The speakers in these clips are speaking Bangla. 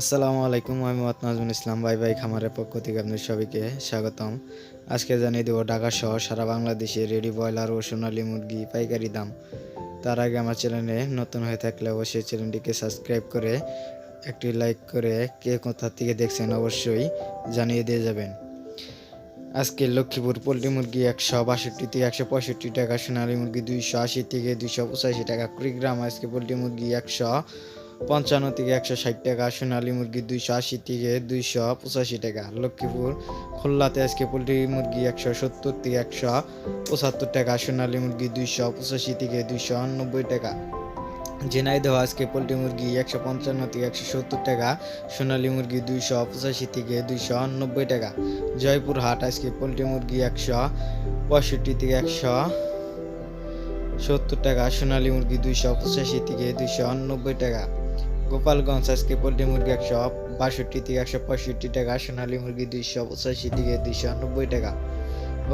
আসসালামু আলাইকুম, আমি নাজমুল ইসলাম, ভাই ভাই খামারের পক্ষ থেকে আপনাদের সবাইকে স্বাগতম। আজকে জানিয়ে দেবো, ঢাকা সহ সারা বাংলাদেশে রেডি ব্রয়লার ও সোনালী মুরগি পাইকারি দাম। তার আগে আমার চ্যানেলে নতুন হয়ে থাকলে অবশ্যই চ্যানেলটিকে সাবস্ক্রাইব করে, একটি লাইক করে কে কোথা থেকে দেখছেন অবশ্যই জানিয়ে দিয়ে যাবেন। আজকে লক্ষ্মীপুর পোলট্রি মুরগি একশো বাষট্টি থেকে একশো পঁয়ষট্টি টাকা, সোনালী মুরগি দুইশো আশি থেকে দুইশো পঁচাশি টাকা, কুড়িগ্রাম আজকে পোলট্রি মুরগি একশো পঞ্চান্ন থেকে একশো ষাট টাকা, সোনালী মুরগি দুইশো আশি থেকে দুইশো পঁচাশি টাকা, লক্ষ্মীপুর খুলনাতে আজকে পোলট্রি মুরগি একশো সত্তর থেকে একশো পঁচাত্তর টাকা, সোনালী মুরগি দুইশো পঁচাশি থেকে দুইশো নব্বই টাকা। ঝিনাইদহ আজকে পোলট্রি মুরগি একশো পঞ্চান্ন থেকে একশো সত্তর টাকা, সোনালী মুরগি দুইশো পঁচাশি থেকে দুইশো নব্বই টাকা। জয়পুর হাট আজকে পোলট্রি মুরগি একশো পঁয়ষট্টি থেকে একশো সত্তর টাকা, সোনালী মুরগি দুইশো পঁচাশি থেকে দুইশো নব্বই টাকা। গোপালগঞ্জ আজকে পোলট্রি মুরগি একশো বাষট্টি থেকে একশো পঁয়ষট্টি টাকা, সোনালী মুরগি দুইশো পঁচাশি থেকে দুইশো নব্বই টাকা।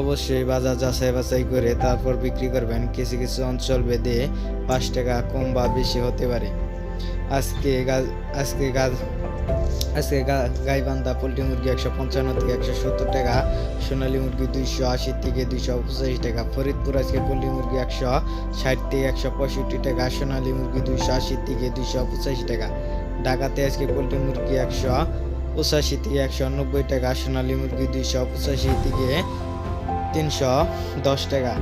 অবশ্যই বাজার যাচাই বাছাই করে তারপর বিক্রি করবেন। কিছু কিছু অঞ্চল বেঁধে পাঁচ টাকা কম বা বেশি হতে পারে। আজকে আজকে গা- আজকে গাইবান্ধা পোলট্রি মুরগি একশো পঞ্চান্ন থেকে একশো সত্তর টাকা, সোনালী মুরগি দুইশো আশি থেকে দুইশো পঁচাশি টাকা, ফরিদপুর আজকে পোলট্রি মুরগি একশো ষাট থেকে একশো পঁয়ষট্টি টাকা, সোনালী মুরগি দুইশো আশি থেকে দুইশো পঁচাশি টাকা। ঢাকাতে আজকে পোলট্রি মুরগি একশো পঁচাশি থেকে একশো নব্বই টাকা, সোনালী মুরগি দুইশো পঁচাশি থেকে তিনশো দশ টাকা।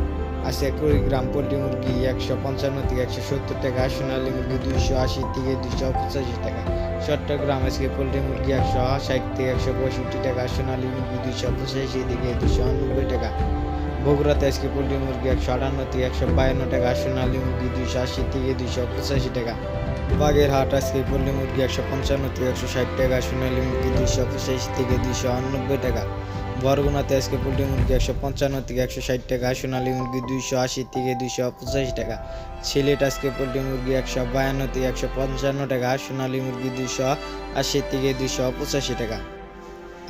আছে কুড়িগ্রাম পোলট্রি মুরগি একশো পঞ্চান্ন থেকে একশো সত্তর টাকা, সোনালী মুরগি দুইশো আশি থেকে দুইশো পঁচাশি টাকা। চট্টগ্রাম আজকে পোলট্রি মুরগি একশো ষাট থেকে একশো পঁয়ষট্টি টাকা, সোনালী মুরগি দুইশো পঁচাশি থেকে দুশো নব্বই টাকা। বগুড়াতে আজকে পোলট্রি মুরগি একশো আটান্ন থেকে একশো বায়ান্ন টাকা, সোনালী মুরগি দুইশো আশি থেকে দুইশো পঁচাশি টাকা। বাগেরহাট আজকে পোলট্রি মুরগি একশো পঞ্চান্ন থেকে একশো ষাট টাকা, সোনালী মুরগি দুইশো পঁচাশি থেকে দুইশো নব্বই টাকা। বরগুনাতে আজকে পোলট্রি মুরগি একশো পঞ্চান্ন থেকে একশো ষাট টাকা, সোনালি মুরগি দুইশো আশি থেকে দুইশো পঁচাশি টাকা, সিলেট আজকে পোলট্রি মুরগি একশো বায়ান্ন থেকে একশো পঞ্চান্ন টাকা, সোনালি মুরগি দুইশো আশি থেকে দুইশো পঁচাশি টাকা।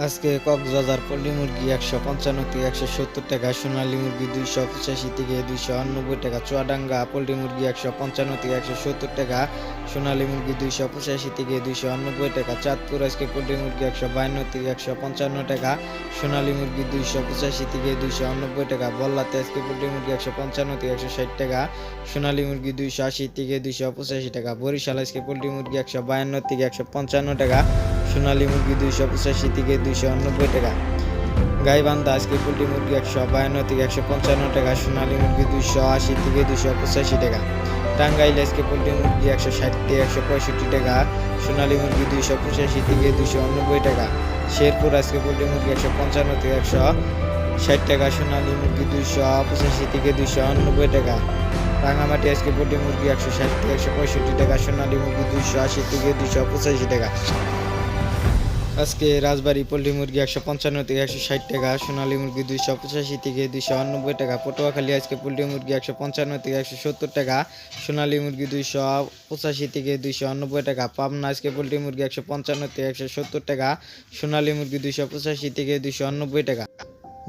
আজকে কক্সবাজার পোলট্রি মুরগি একশো পঞ্চান্ন থেকে একশো সত্তর টাকা সোনালী মুরগি দুইশো পঁচাশি থেকে দুইশো নব্বই টাকা, চুয়াডাঙ্গা পোলট্রি মুরগি একশো পঞ্চান্ন থেকে একশো সত্তর টাকা, সোনালী মুরগি দুইশো পঁচাশি থেকে দুইশো নব্বই টাকা, চাঁদপুর আজকে পোলট্রি মুরগি একশো বায়ান্ন থেকে একশো পঞ্চান্ন টাকা, সোনালী মুরগি দুইশো পঁচাশি থেকে দুইশো নব্বই টাকা, বল্লাতে আজকে পোলট্রি মুরগি একশো পঞ্চান্ন থেকে একশো ষাট টাকা, সোনালী মুরগি দুইশো আশি থেকে দুইশো পঁচাশি টাকা, বরিশাল আজকে পোলট্রি মুরগি একশো বায়ান্ন থেকে একশো পঞ্চান্ন টাকা সোনালী মুরগি দুইশো পঁচাশি থেকে দুইশো নব্বই টাকা। গাইবান্ধা আজকে পোলট্রি মুরগি একশো বায়ান্ন থেকে একশো পঞ্চান্ন টাকা, সোনালী মুরগি দুইশো আশি থেকে দুইশো পঁচাশি টাকা। টাঙ্গাইল আজকে পোলট্রি মুরগি একশো ষাট থেকে একশো পঁয়ষট্টি টাকা, সোনালী মুরগি দুইশো পঁচাশি থেকে দুইশো নব্বই টাকা। শেরপুর আজকে পোলট্রি মুরগি একশো পঞ্চান্ন থেকে একশো ষাট টাকা, সোনালী মুরগি দুইশো পঁচাশি থেকে দুইশো নব্বই টাকা। রাঙামাটি আজকে পোলট্রি মুরগি একশো ষাট থেকে একশো পঁয়ষট্টি টাকা, সোনালী মুরগি দুইশো আশি থেকে দুইশো পঁচাশি টাকা। আজকে রাজবাড়ি পোলট্রি মুরগি একশো পঞ্চান্ন থেকে একশো ষাট টাকা, সোনালী মুরগি দুইশো পঁচাশি থেকে দুইশো নব্বই টাকা, পটুয়াখালী আজকে পোলট্রি মুরগি একশো পঞ্চান্ন থেকে একশো সত্তর টাকা, সোনালী মুরগি দুইশো পঁচাশি থেকে দুইশো আনব্বই টাকা, পাবনা আজকে পোলট্রি মুরগি একশো পঞ্চান্ন থেকে একশো সত্তর টাকা, সোনালী মুরগি দুইশো পঁচাশি থেকে দুইশো আনব্বই টাকা।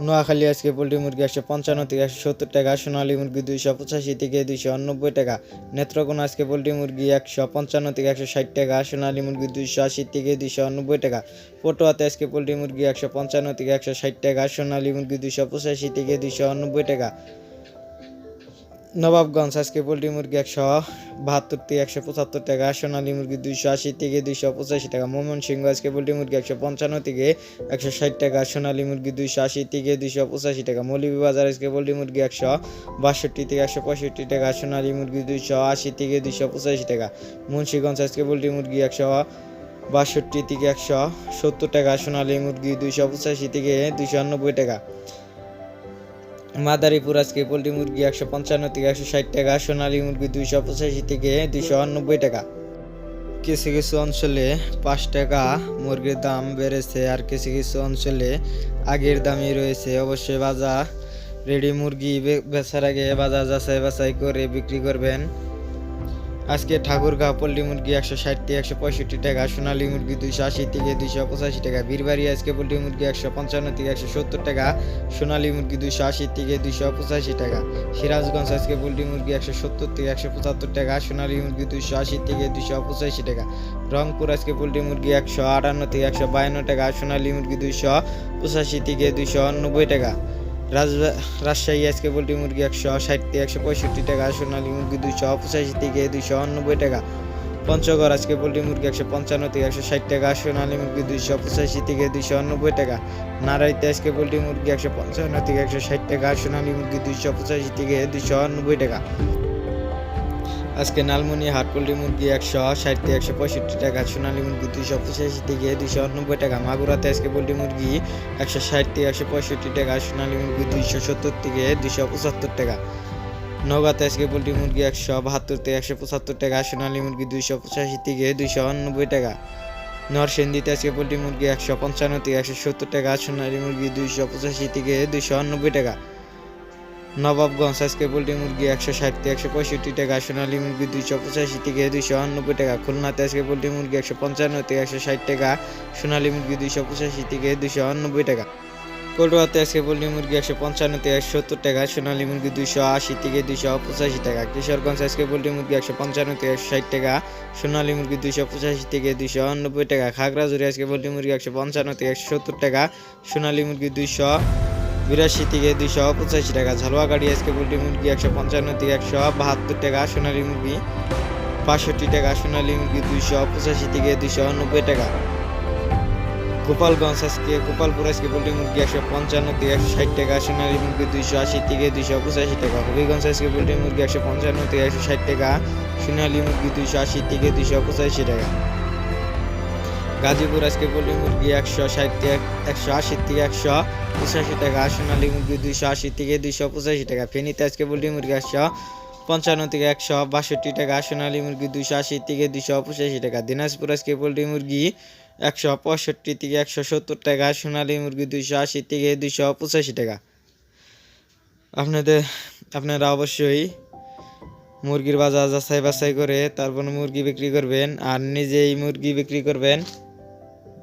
নোয়াখালী আজকে পোলট্রি মুরগি একশো পঞ্চান্ন থেকে একশো সত্তর টাকা, সোনালী মুরগি দুইশো পঁচাশি থেকে দুইশো নব্বই টাকা, নেত্রকোনা আজকে পোলট্রি মুরগি একশো পঞ্চান্ন থেকে একশো ষাট টাকা, সোনালী মুরগি দুইশো আশি থেকে দুইশো নব্বই টাকা, পটুয়াতে আজকে পোলট্রি মুরগি একশো পঞ্চান্ন থেকে একশো ষাট টাকা, সোনালী মুরগি দুইশো পঁচাশি থেকে দুইশো নব্বই টাকা। নবাবগঞ্জ আজকে পোলট্রি মুরগি একশো বাহাত্তর থেকে একশো পঁচাত্তর টাকা। সোনালী মুরগি দুইশো আশি থেকে দুইশো পঁচাশি টাকা। ময়মনসিংহ আজকে পোলট্রি মুরগি একশো পঞ্চান্ন থেকে একশো ষাট টাকা। সোনালী মুরগি দুইশো আশি থেকে দুইশো পঁচাশি টাকা। মৌলভীবাজার আজকে পোলট্রি মুরগি একশো বাষট্টি থেকে একশো পঁয়ষট্টি টাকা। সোনালী মুরগি দুইশো আশি থেকে দুইশো পঁচাশি টাকা। মুন্সিগঞ্জ আজকে পোলট্রি মুরগি একশো বাষট্টি থেকে একশো সত্তর টাকা। সোনালী মুরগি দুইশো পঁচাশি থেকে দুইশো নব্বই টাকা। মাদারীপুর আজকে পোলট্রি মুরগি একশো পঞ্চান্ন থেকে একশো ষাট টাকা, সোনালী মুরগি দুইশো পঁচাশি থেকে দুইশো নব্বই টাকা। কিছু কিছু অঞ্চলে পাঁচ টাকা মুরগির দাম বেড়েছে আর কিছু কিছু অঞ্চলে আগের দামই রয়েছে। অবশ্যই বাজার, রেডি মুরগি বেচার আগে বাজার যাচাই বাছাই করে বিক্রি করবেন। আজকে ঠাকুরগাঁও পল্লী মুরগি একশো ষাট থেকে একশো পঁয়ষট্টি টাকা, সোনালী মুরগি দুইশো আশি থেকে দুইশো পঁচাশি টাকা, বীরবাড়ি আজকে পল্লী মুরগি একশো পঞ্চান্ন থেকে একশো সত্তর টাকা, সোনালী মুরগি দুইশো আশি থেকে দুইশো পঁচাশি টাকা। সিরাজগঞ্জ আজকে পল্লী মুরগি একশো সত্তর থেকে একশো পঁচাত্তর টাকা, সোনালী মুরগি দুইশো আশি থেকে দুইশো পঁচাশি টাকা। রংপুর আজকে পোলট্রি মুরগি একশো আটান্ন থেকে একশো বায়ান্ন টাকা, সোনালী মুরগি দুইশো পঁচাশি থেকে দুইশো নব্বই টাকা। রাজশাহী আজকে পোলট্রি মুরগি একশো ষাট থেকে একশো পঁয়ষট্টি টাকা, সোনালী মুরগি দুইশো পঁচাশি থেকে দুইশো নব্বই টাকা। পঞ্চগড় আজকে পোলট্রি মুরগি একশো পঞ্চান্ন থেকে একশো ষাট টাকা, সোনালী মুরগি দুইশো পঁচাশি থেকে দুইশো নব্বই টাকা। নারাইতে আজকে পোলট্রি মুরগি একশো পঞ্চান্ন থেকে একশো ষাট টাকা, সোনালী মুরগি দুইশো পঁচাশি থেকে দুইশো নব্বই টাকা। আজকে নালমনি হাট পোলট্রি মুরগি একশো ষাট থেকে একশো পঁয়ষট্টি টাকা, সোনালী মুরগি দুইশো পঁচাশি থেকে দুইশো নব্বই টাকা, মাগুরাতে আজকে পোলট্রি মুরগি একশো ষাট থেকে একশো পঁয়ষট্টি টাকা, সোনালী মুরগি দুইশো সত্তর থেকে দুইশো পঁচাত্তর টাকা। নগাতে আজকে পোলট্রি মুরগি একশো বাহাত্তর থেকে একশো পঁচাত্তর টাকা, সোনালী মুরগি দুইশো পঁচাশি থেকে দুইশো নব্বই টাকা। নরসিংদীতে আজকে পোলট্রি মুরগি একশো পঞ্চান্ন থেকে একশো সত্তর টাকা, সোনালী মুরগি দুইশো পঁচাশি থেকে দুইশো নব্বই টাকা। নবাবগঞ্জ আজকে পোলট্রি মুরগি একশো ষাট থেকে একশো পঁয়ষট্টি টাকা, সোনালী মুরগি দুইশো পঁচাশি থেকে দুইশো নব্বই টাকা, খুলনাতে আজকে পোলট্রি মুরগি একশো পঞ্চান্ন থেকে একশো ষাট টাকা, সোনালী মুরগি দুইশো পঁচাশি থেকে দুইশো নব্বই টাকা। কলকাতাতে আজকে পোলট্রি মুরগি একশো পঞ্চান্ন থেকে একশো সত্তর টাকা, সোনালী মুরগি দুইশো আশি থেকে দুইশো পঁচাশি টাকা, কিশোরগঞ্জ আজকে পোলট্রি মুরগি একশো পঞ্চান্ন থেকে একশো ষাট টাকা, সোনালী মুরগি দুইশো পঁচাশি থেকে দুইশো নব্বই টাকা খাগড়াঝুড়ি আজকে পোলট্রি মুরগি একশো পঞ্চান্ন থেকে একশো সত্তর টাকা, সোনালী মুরগি দুইশো বিরাশি থেকে দুইশো পঁচাশি টাকা। ঝালুয়া গাড়ি, আজকে পোলট্রি মুরগি একশো পঞ্চান্ন থেকে একশো বাহাত্তর টাকা, সোনালী মুরগি বাষট্টি টাকা, সোনালী মুরগি দুইশো পঁচাশি থেকে দুইশো নব্বই টাকা। গোপালগঞ্জ আজকে, গোপালপুর আজকে পোলট্রি মুরগি একশো পঞ্চান্ন থেকে একশো ষাট টাকা, সোনালী মুরগি দুইশো আশি থেকে দুইশো পঁচাশি টাকা। হবিগঞ্জ আজকে পোলট্রি মুরগি একশো পঞ্চান্ন থেকে একশো ষাট টাকা, সোনালী মুরগি দুইশো আশি থেকে দুইশো পঁচাশি টাকা। গাজীপুর আজকে পোলট্রি মুরগি একশো ষাট থেকে একশো আশি থেকে একশো পঁচাশি টাকা সোনালী মুরগি দুইশো আশি থেকে দুইশো পঁচাশি টাকা, ফেনীতে আজকে পোলট্রি মুরগি একশো পঞ্চান্ন থেকে একশো বাষট্টি টাকা সোনালী মুরগি দুইশো আশি থেকে দুইশো পঁচাশি টাকা, দিনাজপুর আজকে পোলট্রি মুরগি একশো পঁয়ষট্টি থেকে একশো সত্তর টাকা সোনালী মুরগি দুইশো আশি থেকে দুইশো পঁচাশি টাকা। আপনাদের আপনারা অবশ্যই মুরগির বাজার যাচাই বাছাই করে তারপর মুরগি বিক্রি করবেন আর নিজেই মুরগি বিক্রি করবেন।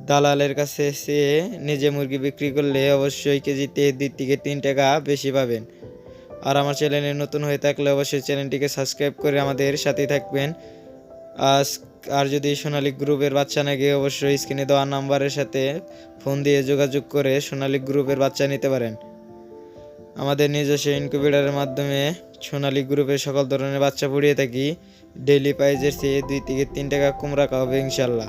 দালালের কাছে এসে নিজে মুরগি বিক্রি করলে অবশ্যই কেজিতে দুই থেকে তিন টাকা বেশি পাবেন। আর আমার চ্যানেলে নতুন হয়ে থাকলে অবশ্যই চ্যানেলটিকে সাবস্ক্রাইব করে আমাদের সাথেই থাকবেন। আজ আর যদি সোনালী গ্রুপের বাচ্চা নাকি অবশ্যই স্ক্রিনে দেওয়া নাম্বারের সাথে ফোন দিয়ে যোগাযোগ করে সোনালী গ্রুপের বাচ্চা নিতে পারেন। আমাদের নিজস্ব ইনকিউবেটারের মাধ্যমে সোনালী গ্রুপের সকল ধরনের বাচ্চা পড়িয়ে থাকি। ডেইলি প্রাইজের চেয়ে দুই থেকে তিন টাকা কম রাখা হবে ইনশাল্লাহ